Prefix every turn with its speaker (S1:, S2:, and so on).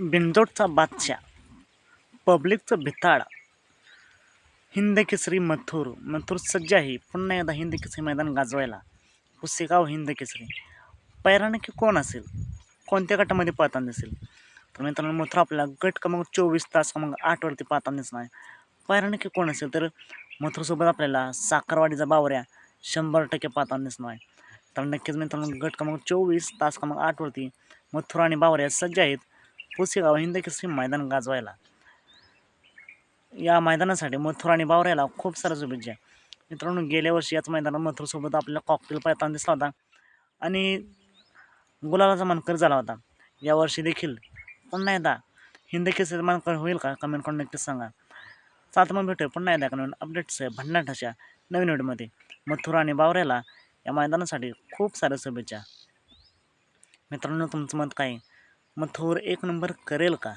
S1: बिंदोडचा बादशा पब्लिकचं भिताड हिंद केसरी मथुर मथुर सज्ज आहे पुन्हा एकदा हिंद केसरी मैदान गाजवायला. पुसेगाव हिंद केसरी. पैरा नक्की कोण असेल? कोणत्या गटामध्ये पाहताना दिसेल? तर मित्रांनो मथुर आपल्याला गट क्रमांक चोवीस तास क्रमांक आठवरती पाहताना दिसणार पैरा नक्की कोण असेल? तर मथुरसोबत आपल्याला साखरवाडीचा बावऱ्या शंभर टक्के पाहताना दिसणार आहे. तर नक्कीच मित्रांनो गट क्रमांक चोवीस तास क्रमांक आठवरती मथुर आणि बावऱ्या सज्ज आहेत. पुसेगाव हिंद केसरी मैदान गाजवायला. या मैदानासाठी मथुर आणि बावऱ्याला खूप साऱ्या शुभेच्छा. मित्रांनो गेल्या वर्षी याच मैदानात मथुरसोबत आपल्याला कॉकटेल पाहताना दिसला होता आणि गुलालाचा मानकर झाला होता. यावर्षी देखील पुन्हा एकदा हिंद केसरी मानकर होईल का? कमेंट करून नक्कीच सांगा. चालतं मग भेटूया पुन्हा एकदा नवीन अपडेट्स भन्नाटाच्या नवीन व्हिडिओमध्ये. मथुरा आणि बावऱ्याला या मैदानासाठी खूप साऱ्या शुभेच्छा. मित्रांनो तुमचं मत काय? मग थोर एक नंबर करेल का?